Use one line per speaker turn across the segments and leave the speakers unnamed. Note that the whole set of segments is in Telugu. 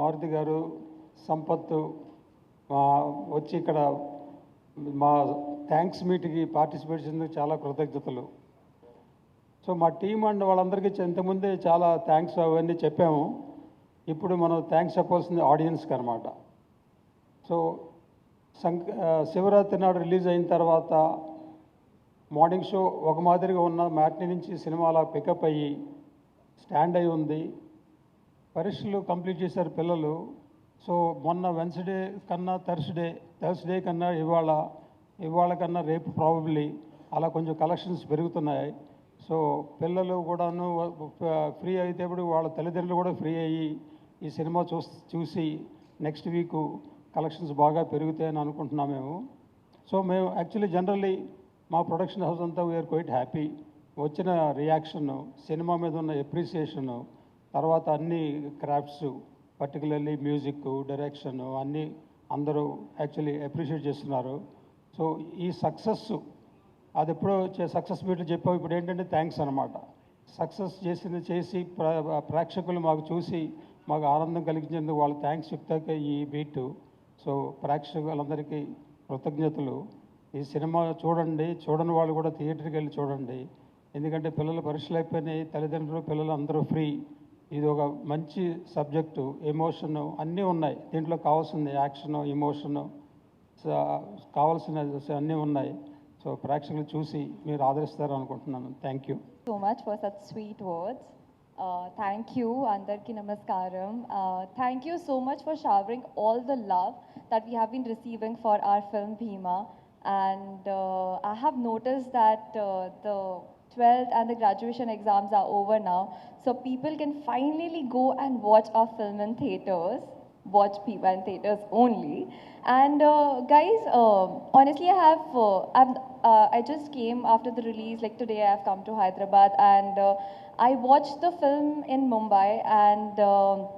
మారుతి గారు సంపత్ వచ్చి ఇక్కడ మా థ్యాంక్స్ మీట్కి పార్టిసిపేట్ చేసినందుకు చాలా కృతజ్ఞతలు. సో మా టీం అండ్ వాళ్ళందరికీ ఇంతకుముందే చాలా థ్యాంక్స్ అవన్నీ చెప్పాము. ఇప్పుడు మనం థ్యాంక్స్ చెప్పాల్సింది ఆడియన్స్కి అనమాట సో సంక శివరాత్రి నాడు రిలీజ్ అయిన తర్వాత మార్నింగ్ షో ఒక మాదిరిగా ఉన్న మ్యాట్ని నుంచి సినిమా అలా పికప్ అయ్యి స్టాండ్ అయి ఉంది. పరీక్షలు కంప్లీట్ చేశారు పిల్లలు. సో మొన్న వెన్స్డే కన్నా థర్స్డే థర్స్డే కన్నా ఇవాళ ఇవాళ కన్నా రేపు ప్రాబబ్లీ అలా కొంచెం కలెక్షన్స్ పెరుగుతున్నాయి. సో పిల్లలు కూడాను ఫ్రీ అయితే ఇప్పుడు వాళ్ళ తల్లిదండ్రులు కూడా ఫ్రీ అయ్యి ఈ సినిమా చూ చూసి నెక్స్ట్ వీక్ కలెక్షన్స్ బాగా పెరుగుతాయని అనుకుంటున్నాం మేము. సో మేము యాక్చువల్లీ జనరల్లీ మా ప్రొడక్షన్ హౌస్ అంతా వీఆర్ క్వైట్ హ్యాపీ వచ్చిన రియాక్షన్ సినిమా మీద ఉన్న ఎప్రిసియేషను తర్వాత అన్ని క్రాఫ్ట్స్ పర్టికులర్లీ మ్యూజిక్ డైరెక్షన్ అన్నీ అందరూ యాక్చువల్లీ అప్రిషియేట్ చేస్తున్నారు. సో ఈ సక్సెస్ అది ఎప్పుడో సక్సెస్ మీట్లు చెప్పావు ఇప్పుడు ఏంటంటే థ్యాంక్స్ అనమాట సక్సెస్ చేసింది చేసి ప్ర- ప్రేక్షకులు మాకు చూసి మాకు ఆనందం కలిగించేందుకు వాళ్ళు థ్యాంక్స్ చెప్తాక ఈ బీట్ సో ప్రేక్షకులందరికీ కృతజ్ఞతలు. ఈ సినిమా చూడండి చూడని వాళ్ళు కూడా థియేటర్కి వెళ్ళి చూడండి. ఎందుకంటే పిల్లలు పరీక్షలు అయిపోయినాయి తల్లిదండ్రులు పిల్లలు అందరూ ఫ్రీ ఇది ఒక మంచి సబ్జెక్టు ఎమోషను అన్నీ ఉన్నాయి. దీంట్లో కావాల్సింది యాక్షను ఎమోషను కావాల్సిన అన్నీ ఉన్నాయి. సో ప్రేక్షకులు చూసి మీరు ఆదరిస్తారు అనుకుంటున్నాను. Thank you.
So much for such sweet words thank you అందరికీ నమస్కారం. Thank you so much for showering all the love that we have receiving for our film Bheema and I have notice that the 12th and the graduation exams are over now. So people can finally go and watch our film in theaters. Watch Bhima in theaters only. And uh, guys, uh, honestly, I have uh, uh, I just came after the release. Like today, I have come to Hyderabad and uh, I watched the film in Mumbai and. um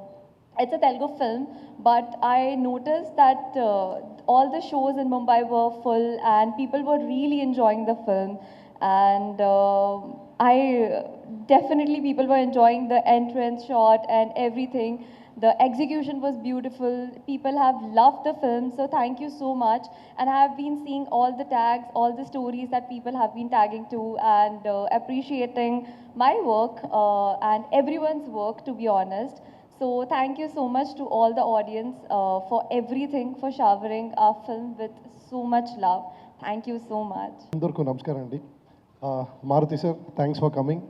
it's a Telugu film, but I noticed that uh, all the shows in Mumbai were full and people were really enjoying the film And uh, I definitely people were enjoying the entrance shot and everything. The execution was beautiful. People have loved the film, so thank you so much. And I have been seeing all the tags, all the stories that people have been tagging to, and uh, appreciating my work uh, and everyone's work, to be honest. So thank you so much to all the audience uh, for everything, for showering our film with so much love. Thank you so much.
అందరికీ నమస్కారం అండి ఆ, Maruti sir thanks for coming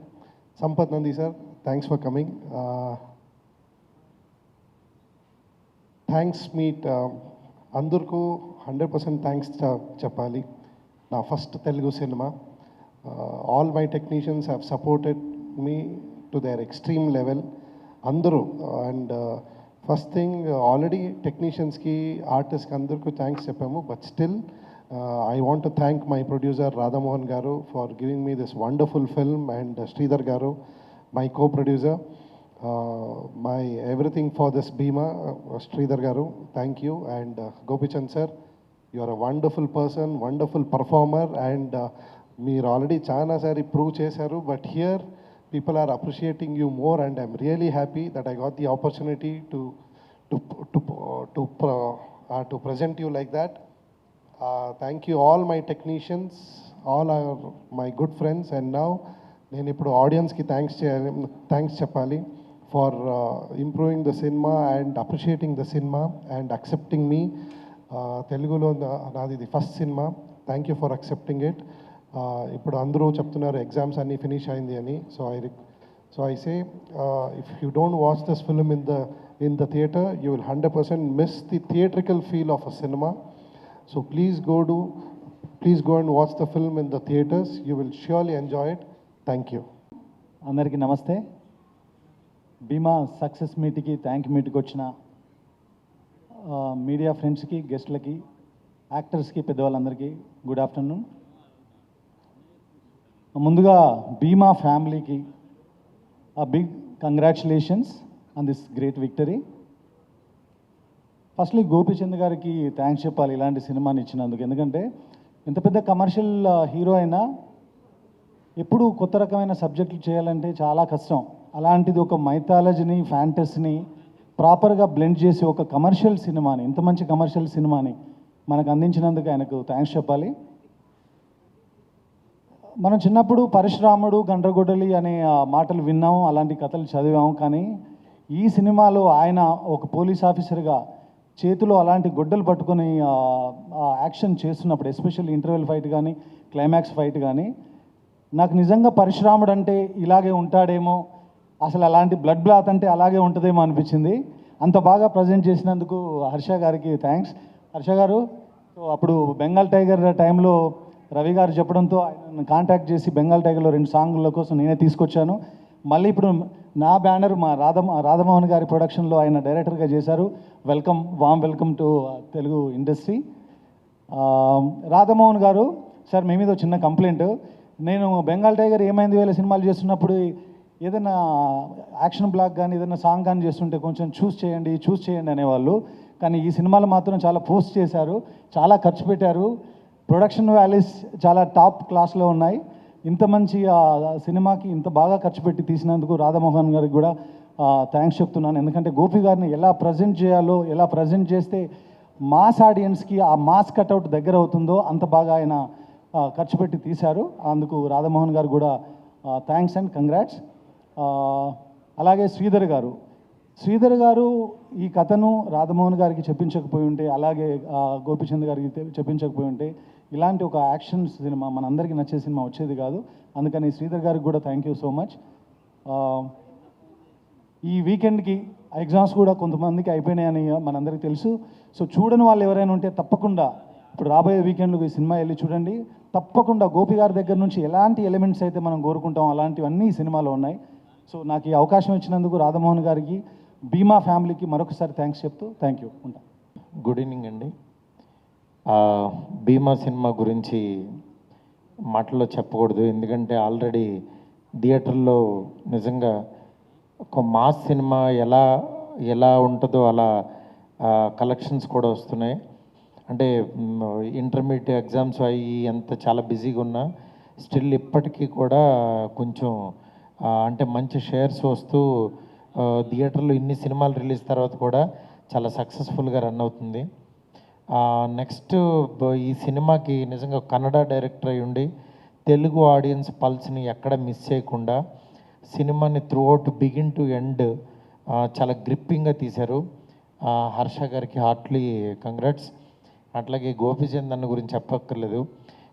Sampath Nandi sir thanks for coming thanks meet అందరికూ hundred percent thanks చెప్పాలి. నా first Telugu cinema. All my technicians have supported me to their extreme level అందరూ అండ్ ఫస్ట్ థింగ్ ఆల్రెడీ టెక్నీషియన్స్కి ఆర్టిస్ట్కి అందరికీ థ్యాంక్స్ చెప్పాము. But still I want to thank my producer Radhamohan garu for giving me this wonderful film and Sridhar garu my co producer my everything for this Bheema Sridhar garu thank you and Gopichand sir you are a wonderful person wonderful performer and మీరు ఆల్రెడీ చాలాసారి ప్రూవ్ చేశారు but here people are appreciating you more and I'm really happy that I got the opportunity to to to to, uh, uh, to present thank you all my technicians all are my good friends and my నేను ఇప్పుడు ఆడియన్స్కి థ్యాంక్స్ చేయాలి థ్యాంక్స్ చెప్పాలి for improving the cinema and appreciating the cinema and accepting me తెలుగులో నాది ఇది first cinema thank you for accepting it ఇప్పుడు అందరూ చెప్తున్నారు ఎగ్జామ్స్ అన్నీ ఫినిష్ అయింది అని. So I so I say if you don't watch this film in the in the theatre you will hundred percent miss the theatrical feel of a cinema so please go to please go and watch the film in the theatres you will surely enjoy it thank you
అందరికీ నమస్తే. భీమా సక్సెస్ మీట్కి థ్యాంక్ యూ మీట్కి వచ్చిన మీడియా ఫ్రెండ్స్కి గెస్ట్లకి యాక్టర్స్కి పెద్దవాళ్ళందరికీ గుడ్ ఆఫ్టర్నూన్. ముందుగా భీమా ఫ్యామిలీకి a big congratulations on this great victory. Firstly Gopichand గారికి థ్యాంక్స్ చెప్పాలి ఇలాంటి సినిమాని ఇచ్చినందుకు. ఎందుకంటే ఎంత పెద్ద కమర్షియల్ హీరో అయినా ఎప్పుడు కొత్త రకమైన సబ్జెక్టులు చేయాలంటే చాలా కష్టం. అలాంటిది ఒక మైథాలజీని ఫ్యాంటసీని ప్రాపర్గా బ్లెండ్ చేసి ఒక కమర్షియల్ సినిమాని ఇంత మంచి కమర్షియల్ సినిమాని మనకు అందించినందుకు ఆయనకు థ్యాంక్స్ చెప్పాలి. మనం చిన్నప్పుడు పరశురాముడు గండ్రగొడలి అనే మాటలు విన్నాము అలాంటి కథలు చదివాము కానీ ఈ సినిమాలో ఆయన ఒక పోలీస్ ఆఫీసర్గా చేతిలో అలాంటి గొడ్డలు పట్టుకొని యాక్షన్ చేస్తున్నప్పుడు ఎస్పెషల్లీ ఇంటర్వెల్ ఫైట్ కానీ క్లైమాక్స్ ఫైట్ కానీ నాకు నిజంగా పరశురాముడు అంటే ఇలాగే ఉంటాడేమో అసలు అలాంటి బ్లడ్ బ్లాత్ అంటే అలాగే ఉంటుందేమో అనిపించింది. అంత బాగా ప్రజెంట్ చేసినందుకు హర్ష గారికి థ్యాంక్స్. హర్ష గారు అప్పుడు బెంగాల్ టైగర్ టైంలో రవి గారు చెప్పడంతో ఆయన కాంటాక్ట్ చేసి బెంగాల్ టైగర్లో రెండు సాంగుల కోసం నేనే తీసుకొచ్చాను. మళ్ళీ ఇప్పుడు నా బ్యానర్ మా రాధమ రాధమోహన్ గారి ప్రొడక్షన్లో ఆయన డైరెక్టర్గా చేశారు. Welcome warm welcome to Telugu industry. Radhamohan garu sir మీ మీద ఒక చిన్న కంప్లైంట్. నేను బెంగాల్ టైగర్ ఏమైంది వేల సినిమాలు చేస్తున్నప్పుడు ఏదైనా యాక్షన్ బ్లాక్ కానీ ఏదైనా సాంగ్ కానీ చేస్తుంటే కొంచెం చూస్ చేయండి చూస్ చేయండి అనేవాళ్ళు. కానీ ఈ సినిమాలు మాత్రం చాలా పోస్ట్ చేశారు. చాలా ఖర్చు పెట్టారు. ప్రొడక్షన్ వ్యాలీస్ చాలా టాప్ క్లాస్లో ఉన్నాయి. ఇంత మంచి ఆ, సినిమాకి ఇంత బాగా ఖర్చు పెట్టి తీసినందుకు రాధామోహన్ గారికి కూడా థ్యాంక్స్ చెప్తున్నాను. ఎందుకంటే గోపి గారిని ఎలా ప్రజెంట్ చేయాలో ఎలా ప్రజెంట్ చేస్తే మాస్ ఆడియన్స్కి ఆ మాస్ కట్అవుట్ దగ్గర అవుతుందో అంత బాగా ఆయన ఖర్చు పెట్టి తీశారు. అందుకు రాధామోహన్ గారు కూడా థ్యాంక్స్ అండ్ కంగ్రాట్స్ అలాగే శ్రీధర్ గారు శ్రీధర్ గారు ఈ కథను రాధమోహన్ గారికి చెప్పించకపోయి ఉంటే అలాగే గోపిచంద్ గారికి చెప్పించకపోయి ఉంటే ఇలాంటి ఒక యాక్షన్ సినిమా మనందరికీ నచ్చే సినిమా వచ్చేది కాదు. అందుకని శ్రీధర్ గారికి కూడా థ్యాంక్ యూ సో మచ్ ఈ వీకెండ్కి ఎగ్జామ్స్ కూడా కొంతమందికి అయిపోయినాయని మనందరికీ తెలుసు. సో చూడని వాళ్ళు ఎవరైనా ఉంటే తప్పకుండా ఇప్పుడు రాబోయే వీకెండ్లో ఈ సినిమా వెళ్ళి చూడండి. తప్పకుండా గోపి గారి దగ్గర నుంచి ఎలాంటి ఎలిమెంట్స్ అయితే మనం కోరుకుంటాం అలాంటివన్నీ ఈ సినిమాలో ఉన్నాయి. సో నాకు ఈ అవకాశం ఇచ్చినందుకు రాధమోహన్ గారికి భీమా ఫ్యామిలీకి మరొకసారి థ్యాంక్స్ చెప్తూ థ్యాంక్ యూ ఉంటా.
గుడ్ ఈవినింగ్ అండి. భీమా సినిమా గురించి మాటల్లో చెప్పకూడదు. ఎందుకంటే ఆల్రెడీ థియేటర్లో నిజంగా ఒక మాస్ సినిమా ఎలా ఎలా ఉంటుందో అలా కలెక్షన్స్ కూడా వస్తున్నాయి. అంటే ఇంటర్మీడియట్ ఎగ్జామ్స్ అయ్యి ఎంత చాలా బిజీగా ఉన్నా స్టిల్ ఇప్పటికీ కూడా కొంచెం అంటే మంచి షేర్స్ వస్తూ థియేటర్లో ఇన్ని సినిమాలు రిలీజ్ తర్వాత కూడా చాలా సక్సెస్ఫుల్గా రన్ అవుతుంది. నెక్స్ట్ ఈ సినిమాకి నిజంగా కన్నడ డైరెక్టర్ అయి ఉండి తెలుగు ఆడియన్స్ పల్స్ని ఎక్కడ మిస్ చేయకుండా సినిమాని throughout begin to end చాలా గ్రిప్పింగ్గా తీశారు. హర్ష గారికి హార్ట్లీ కంగ్రాట్స్. అట్లాగే గోపీచంద్ అన్న గురించి చెప్పక్కర్లేదు.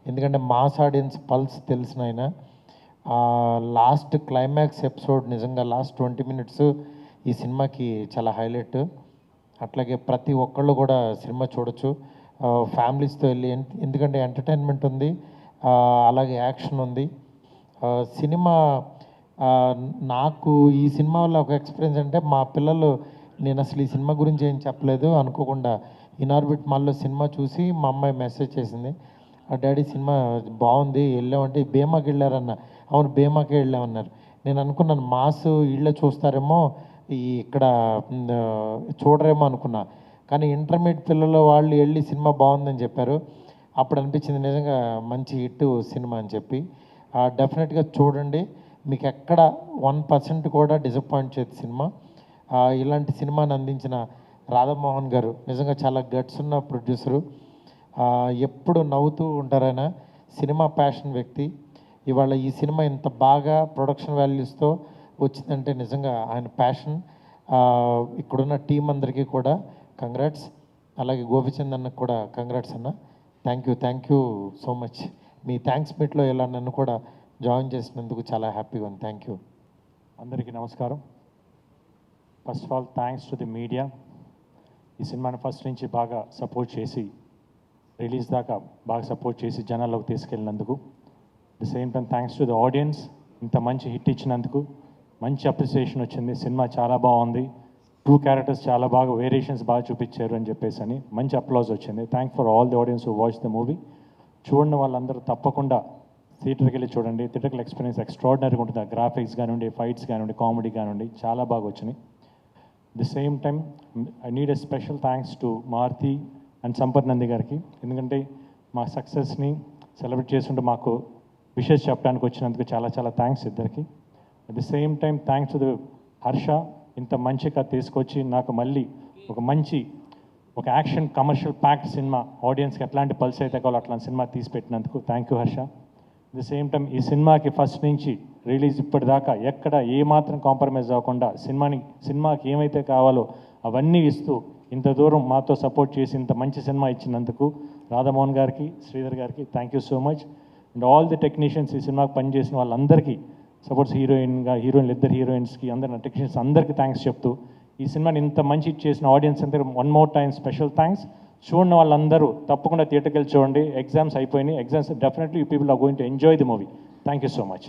ఎందుకంటే మాస్ ఆడియన్స్ పల్స్ తెలిసిన ఆయన. లాస్ట్ క్లైమాక్స్ ఎపిసోడ్ నిజంగా లాస్ట్ ట్వంటీ మినిట్స్ ఈ సినిమాకి చాలా హైలైట్. అట్లాగే ప్రతి ఒక్కళ్ళు కూడా సినిమా చూడొచ్చు. ఫ్యామిలీస్తో వెళ్ళి ఎందుకంటే ఎంటర్టైన్మెంట్ ఉంది అలాగే యాక్షన్ ఉంది. సినిమా నాకు ఈ సినిమా వల్ల ఒక ఎక్స్పీరియన్స్ అంటే మా పిల్లలు నేను అసలు ఈ సినిమా గురించి ఏం చెప్పలేదు అనుకోకుండా ఇనార్బిట్ మాల్లో సినిమా చూసి మా అమ్మాయి మెసేజ్ చేసింది ఆ డాడీ సినిమా బాగుంది వెళ్ళామంటే భీమాకి వెళ్ళారన్న. అవును భీమాకి వెళ్ళామన్నారు. నేను అనుకున్నాను మాస్ ఇళ్ళ చూస్తారేమో ఈ ఇక్కడ చూడరేమో అనుకున్నా. కానీ ఇంటర్మీడియట్ పిల్లలు వాళ్ళు వెళ్ళి సినిమా బాగుందని చెప్పారు. అప్పుడు అనిపించింది నిజంగా మంచి హిట్ సినిమా అని చెప్పి. డెఫినెట్గా చూడండి. మీకు ఎక్కడ వన్ పర్సెంట్ కూడా డిసప్పాయింట్ చేయదు సినిమా. ఇలాంటి సినిమాని అందించిన రాధామోహన్ గారు నిజంగా చాలా గట్స్ ఉన్న ప్రొడ్యూసరు. ఎప్పుడు నవ్వుతూ ఉంటారైనా సినిమా ప్యాషన్ వ్యక్తి. ఇవాళ ఈ సినిమా ఇంత బాగా ప్రొడక్షన్ వాల్యూస్తో వచ్చిందంటే నిజంగా ఆయన ప్యాషన్ ఇక్కడున్న టీం అందరికీ కూడా కంగ్రాట్స్ అలాగే గోపిచంద్ అన్నకు కూడా కంగ్రాట్స్ అన్న. Thank you thank you so much me thanks మీట్లో ఇలా నన్ను కూడా జాయిన్ చేసినందుకు చాలా హ్యాపీగా ఉంది థ్యాంక్ యూ
అందరికీ నమస్కారం. First of all thanks to the media ఈ సినిమాని ఫస్ట్ నుంచి బాగా సపోర్ట్ చేసి రిలీజ్ దాకా బాగా సపోర్ట్ చేసి జనాల్లోకి తీసుకెళ్ళినందుకు. The same time thanks to the audience ఇంత మంచి హిట్ ఇచ్చినందుకు మంచి అప్రిసియేషన్ వచ్చింది. సినిమా చాలా బాగుంది. టూ క్యారెక్టర్స్ చాలా బాగా వేరియేషన్స్ బాగా చూపించారు అని చెప్పేసి అని మంచి అప్లాజ్ వచ్చింది. Thank for all the audience who watch the movie చూడండి వాళ్ళందరూ తప్పకుండా థియేటర్కి వెళ్ళి చూడండి. థియేటర్కి ఎక్స్పీరియన్స్ ఎక్స్ట్రాడినరీగా ఉంటుంది. ఆ గ్రాఫిక్స్ కానివ్వండి ఫైట్స్ కానివ్వండి కామెడీ కానివ్వండి చాలా బాగా వచ్చినాయి. The same time I need a special thanks to Maruti and Sampath Nandi గారికి. ఎందుకంటే మా సక్సెస్ని సెలబ్రేట్ చేస్తుంటే మాకు విషెస్ చెప్పడానికి వచ్చినందుకు చాలా చాలా థ్యాంక్స్ ఇద్దరికి. At the same time thanks to Harsha ఇంత మంచి కథ తీసుకొచ్చి నాకు మళ్ళీ ఒక మంచి ఒక యాక్షన్ కమర్షియల్ ప్యాక్డ్ సినిమా ఆడియన్స్కి ఎట్లాంటి పల్స్ అయితే కావాలో అట్లాంటి సినిమా తీసి పెట్టినందుకు thank you Harsha the same time ఈ సినిమాకి ఫస్ట్ నుంచి రిలీజ్ ఇప్పటిదాకా ఎక్కడ ఏ మాత్రం కాంప్రమైజ్ అవ్వకుండా సినిమాని సినిమాకి ఏమైతే కావాలో అవన్నీ ఇస్తూ ఇంత దూరం మాతో సపోర్ట్ చేసి ఇంత మంచి సినిమా ఇచ్చినందుకు రాధామోహన్ గారికి శ్రీధర్ గారికి thank you so much and all the technicians ఈ సినిమాకి పనిచేసిన వాళ్ళందరికీ సపోర్ట్స్ హీరోయిన్గా హీరోయిన్లు ఇద్దరు హీరోయిన్స్కి అందరి టెక్నీషియన్స్ అందరికీ థ్యాంక్స్ చెప్తూ ఈ సినిమాని ఇంత మంచి చేసిన ఆడియన్స్ అందరూ one more time special thanks చూడని వాళ్ళందరూ తప్పకుండా థియేటర్కి వెళ్ళి చూడండి. ఎగ్జామ్స్ అయిపోయినాయి. Exams definitely you people are going to enjoy the movie thank you so much